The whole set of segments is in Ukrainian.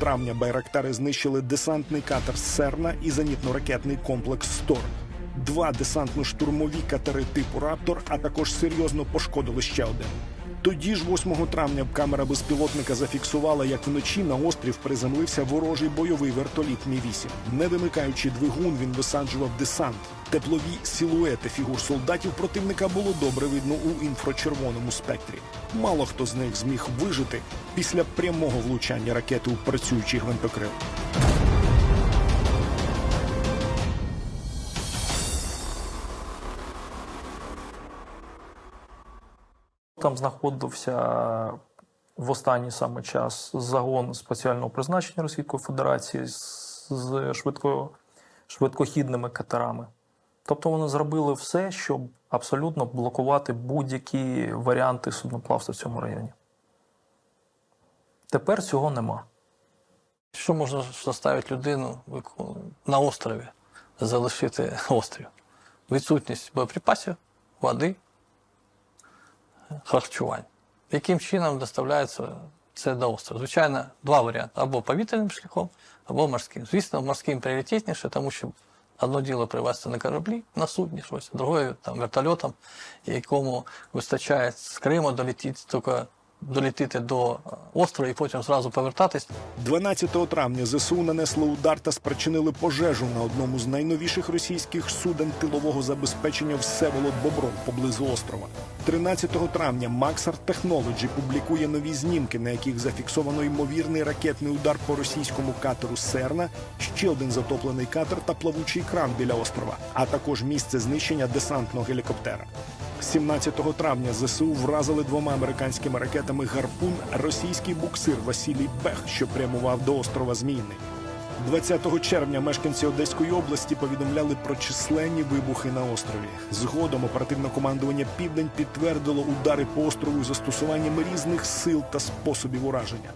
травня байрактари знищили десантний катер Серна і зенітно-ракетний комплекс Сторм. Два десантно-штурмові катери типу Раптор, а також серйозно пошкодили ще один. Тоді ж, 8 травня, камера безпілотника зафіксувала, як вночі на острів приземлився ворожий бойовий вертоліт Мі-8. Не вимикаючи двигун, він висаджував десант. Теплові силуети фігур солдатів противника було добре видно у інфрачервоному спектрі. Мало хто з них зміг вижити після прямого влучання ракети у працюючий гвинтокрил. Там знаходився в останній саме час загон спеціального призначення Російської Федерації з, швидко, швидкохідними катерами. Тобто вони зробили все, щоб абсолютно блокувати будь-які варіанти судноплавства в цьому районі. Тепер цього нема. Що можна заставити людину на острові залишити острів? Відсутність боєприпасів, води, харчувань. Яким чином доставляється це до острова? Звичайно, два варіанти: або повітряним шляхом, або морським. Звісно, морським пріоритетніше, тому що одно діло привезти на кораблі, на судні щось, друге там вертольотом, якому вистачає з Криму долетіти тільки долетіти до е, острова і потім зразу повертатись. 12 травня ЗСУ нанесли удар та спричинили пожежу на одному з найновіших російських суден тилового забезпечення Всеволод Бобров поблизу острова. 13 травня Maxar Technology публікує нові знімки, на яких зафіксовано ймовірний ракетний удар по російському катеру Серна, ще один затоплений катер та плавучий кран біля острова, а також місце знищення десантного гелікоптера. 17 травня ЗСУ вразили двома американськими ракетами гарпун російський буксир Василій Бех, що прямував до острова Зміїний. 20 червня мешканці Одеської області повідомляли про численні вибухи на острові. Згодом оперативне командування Південь підтвердило удари по острову застосуванням різних сил та способів ураження.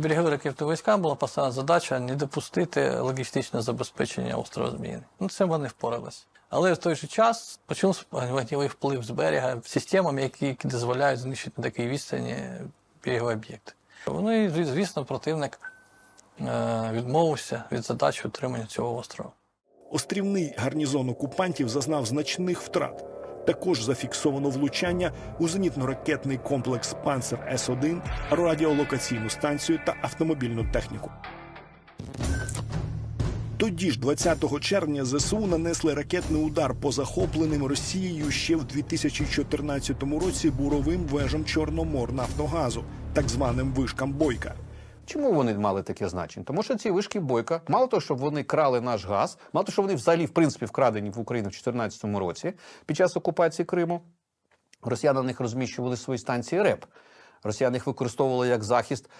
Берегові ракетні військам була поставлена задача не допустити логістичне забезпечення острова Зміїний. Ну, це вони впоралися. Але в той же час почався вогневий вплив з берега системами, які, дозволяють знищити на такій відстані берегові об'єкти. Вони, зві- звісно, противник е, відмовився від задачі утримання цього острова. Острівний гарнізон окупантів зазнав значних втрат. Також зафіксовано влучання у зенітно-ракетний комплекс Панцер С-1, радіолокаційну станцію та автомобільну техніку. Тоді ж, 20 червня, ЗСУ нанесли ракетний удар по захопленим Росією ще в 2014 році буровим вежам Чорноморнафтогазу, так званим вишкам Бойка. Чому вони мали таке значення? Тому що ці вишки бойка, мало того, що вони крали наш газ, мало того, що вони взагалі в принципі вкрадені в Україну в 2014 році під час окупації Криму. Росіяни на них розміщували свої станції РЕП. Росіяни їх використовували як захист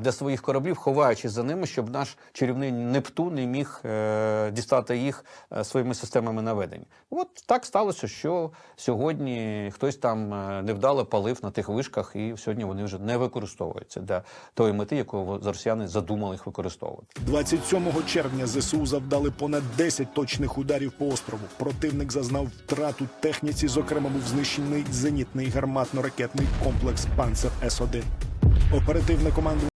для своїх кораблів, ховаючись за ними, щоб наш чарівний Нептун не міг е, дістати їх е, своїми системами наведення. От так сталося, що сьогодні хтось там е, невдало палив на тих вишках, і сьогодні вони вже не використовуються для тої мети, якого росіяни задумали їх використовувати. 27 червня ЗСУ завдали понад 10 точних ударів по острову. Противник зазнав втрату техніці, зокрема був знищений зенітний гарматно-ракетний комплекс Панцер С-1. Оперативне командування